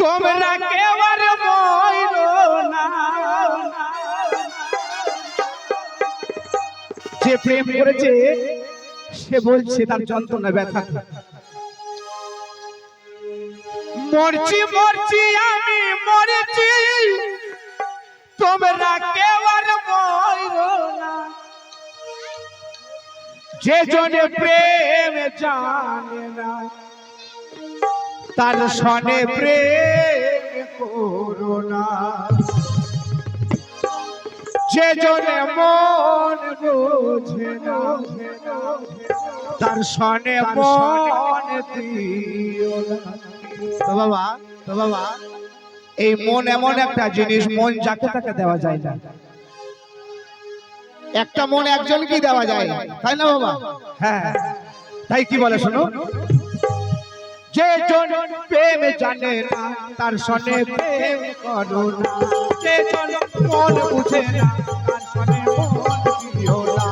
তোমরা কেউ আর না। যে প্রেম করেছে, সে বলছে তার যন্ত্রণা ব্যথা। মরছি মরছি, আমি মরেছি। তোমরা কেউ আর মইরো না। যে জনে প্রেম জানে না। তার সনে প্রেম করো না। যে জনে মন বোঝে তার সনে মন তো বাবা তো বাবা এই মন এমন একটা জিনিস মন যাকে তাকে দেওয়া যায় না। একটা মন একজনকেই দেওয়া যায় তাই না বাবা? হ্যাঁ। তাই কি বলে শোনো? যে জন প্রেম জানে না, তার সনে প্রেম করো না। যে জন মন বুঝে না, তার সনে মন দিও না।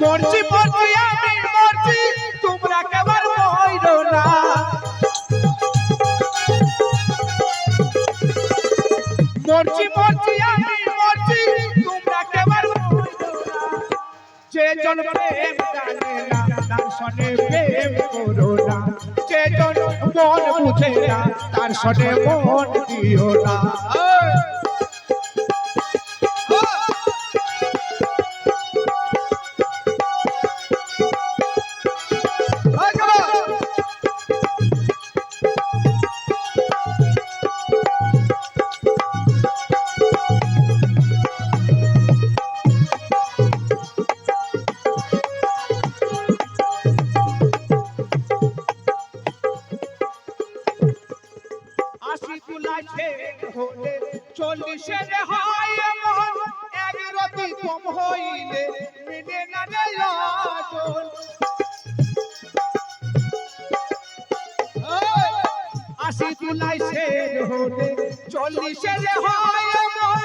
মরছি মরছি আমি মরছি, তোমরা কেবল মইরো না। মরছি মরছি আমি মরছি, তোমরা কেবল মইরো না। যে জন প্রেম জানে না সনে প্রেম করো না। জন মন বুঝে না তার সনে মন দিও না। চল্লিশে হয় এমন এক কম হইলে মিলে না রে লাজন আশি হয়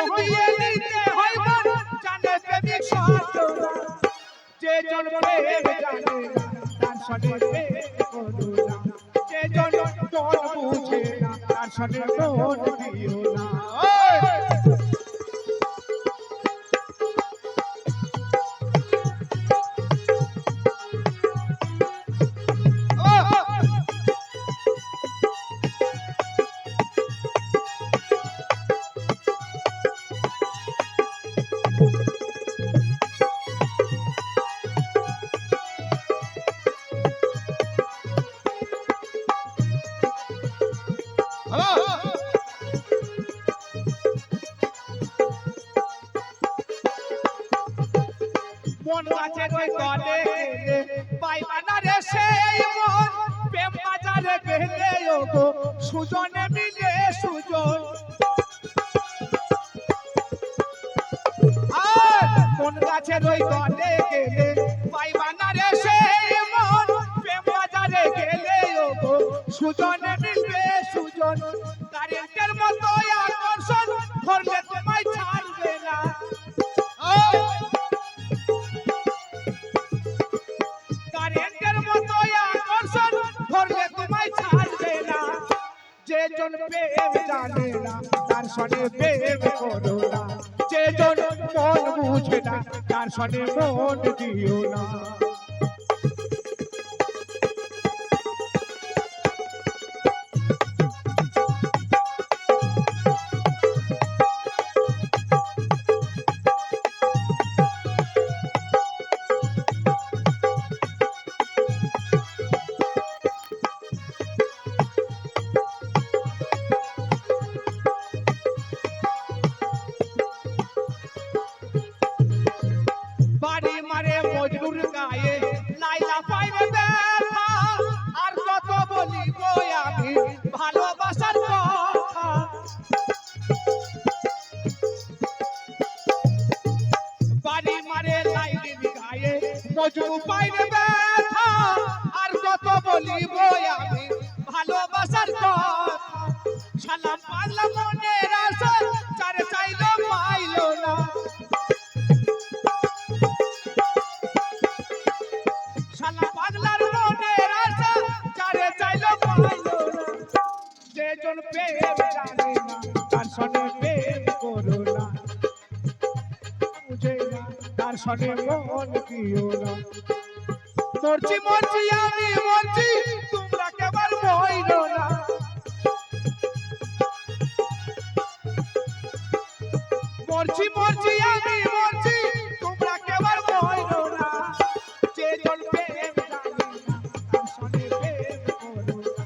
মোহন দিয়ে নিতে মন জানে প্রেমিক সাধনা যে জন প্রেম জানে তার সনে প্রেম করো না। যে জন্ম বুঝে না তার সনে মন দিও না। মন আছে তলে গেলে পাইবা না রে সেই মন, প্রেম বাজারে গেলে ও সুজনে মিলে সুজন মন গাছের ওই তলে গেলে পাইবা না রে সেই মন, প্রেম বাজারে গেলে ও গো সুজনে মিলবে সুজন কারেন্টের মতো আকর্ষণ, ধরলে তোমায় ছাড়বে না। যে জন প্রেম জানে না, তার সনে প্রেম মন বুঝে না তার সনে মন দিও না। মজুর পাইবে ব্যথা, আর কত বলিব আমি ভালোবাসার কথা পাইলো শালা পাগলার মনের আশা, চারে চাইলো পাইলো না। যে জন সনে মন দিও না। মরছি মরছি আমি মরছি তোমরা কেবল মইরো না। মরছি মরছি আমি মরছি তোমরা কেবল মইরো না। যে জন প্রেম জানে না তার সনে প্রেম করো না।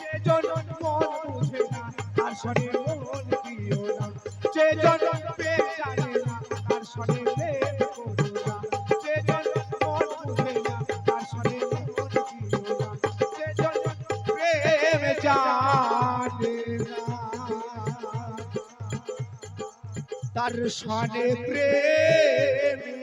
যে জন মন বুঝে না তার সনে মন দিও না। যে জন তার সনে প্রেম